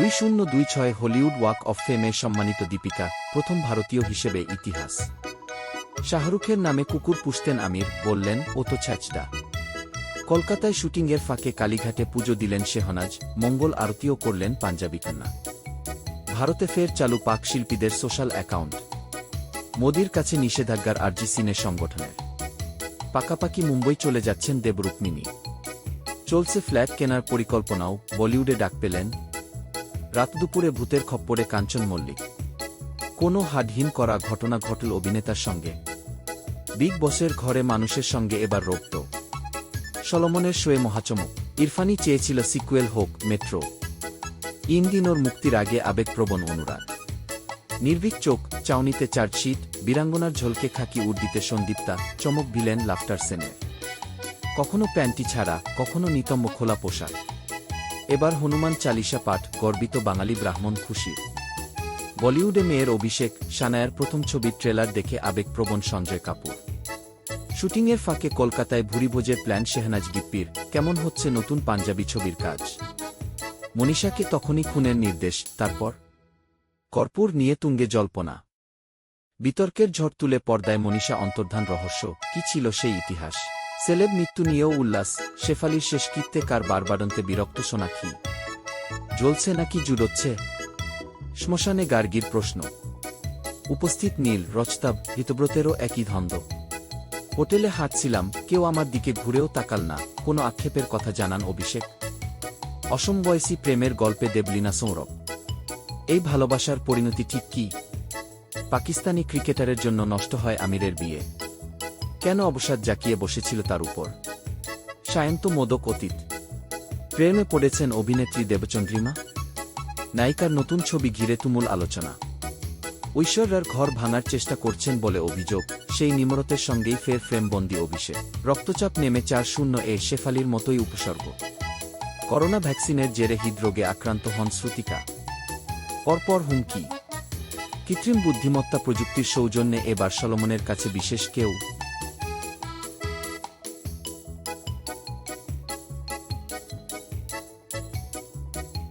দুই শূন্য দুই ছয় হলিউড ওয়াক অফ ফেমে সম্মানিত দীপিকা, প্রথম ভারতীয় হিসেবে ইতিহাস। শাহরুখের নামে কুকুর পুষতেন আমির, বললেন, ও তো ছ্যাচডা। কলকাতায় শুটিংয়ের ফাঁকে কালীঘাটে পুজো দিলেন শেহনাজ, মঙ্গল আরতিও করলেন পাঞ্জাবি কন্যা। ভারতে ফের চালু পাক শিল্পীদের সোশ্যাল অ্যাকাউন্ট। মোদির কাছে নিষেধাজ্ঞার আর্জি সিনে সংগঠনের। পাকাপাকি মুম্বই চলে যাচ্ছেন দেবরুক্মিনী চলছে ফ্ল্যাট কেনার পরিকল্পনাও, বলিউডে ডাক পেলেন রাত দুপুরে ভূতের খপ্পরে কাঞ্চন মল্লিক। কোনো হাডহীন করা ঘটনা ঘটল অভিনেতার সঙ্গে। বিগ বসের ঘরে মানুষের সঙ্গে এবার রক্ত সলমনের শোয়ে মহাচমক। ইরফানি চেয়েছিল সিকুয়েল হোক, মেট্রো। ইনদিনোর মুক্তির আগে আবেগপ্রবণ অনুরাগ। নির্ভীক চোখ, চাউনিতে চার্জশিট, বীরাঙ্গনার ঝলকে খাকি উর্দিতে সন্দীপ্তা, চমক ভিলেন লাফটার সেনের। কখনো প্যান্টি ছাড়া, কখনো নিতম্ব খোলা পোশাক। এবার হনুমান চালিসা পাঠ গর্বিত বাঙালি ব্রাহ্মণ খুশি বলিউডে মেয়ের অভিষেক সানায়ার প্রথম ছবির ট্রেলার দেখে আবেগপ্রবণ সঞ্জয় কাপুর। শুটিংয়ের ফাঁকে কলকাতায় ভুরিভোজের প্ল্যান শেহনাজ গিপ্পির, কেমন হচ্ছে নতুন পাঞ্জাবি ছবির কাজ? মনীষাকে তখনই খুনের নির্দেশ, তারপর? কর্পূর নিয়ে তুঙ্গে জল্পনা। বিতর্কের ঝড় তুলে পর্দায় মনীষা অন্তর্ধান রহস্য, কি ছিল সেই ইতিহাস? সেলেব মৃত্যু নিয়েও উল্লাস, শেফালির শেষকৃত্যে কার বারবারন্তে বিরক্ত সোনাক্ষী জ্বলছে নাকি জুড়োচ্ছে? শ্মশানে গার্গীর প্রশ্ন। উপস্থিত নীল রচতাব হিতব্রতেরও একই ধন্দ। হোটেলে হাঁটছিলাম, কেউ আমার দিকে ঘুরেও তাকাল না, কোনো আক্ষেপের কথা জানান অভিষেক। অসমবয়সী প্রেমের গল্পে দেবলিনা সৌরভ। এই ভালোবাসার পরিণতি ঠিক কি? পাকিস্তানি ক্রিকেটারের জন্য নষ্ট হয় আমিরের বিয়ে। কেন অবসাদ জাকিয়ে বসেছিল তার উপর? সায়ন্ত মোদক অতীত। প্রেমে পড়েছেন অভিনেত্রী দেবচন্দ্রিমা। নায়িকার নতুন ছবি ঘিরে তুমুল আলোচনা। ঐশ্বর্যার ঘর ভাঙার চেষ্টা করছেন বলে অভিযোগ, সেই নিমরতের সঙ্গেই ফের ফ্রেমবন্দি অভিষেক। রক্তচাপ নেমে চার শূন্য এ শেফালির মতোই উপসর্গ। করোনা ভ্যাকসিনের জেরে হৃদরোগে আক্রান্ত হন শ্রুতিকা। পরপর হুমকি। কৃত্রিম বুদ্ধিমত্তা প্রযুক্তির সৌজন্যে এবার সলমনের কাছে বিশেষ কেউ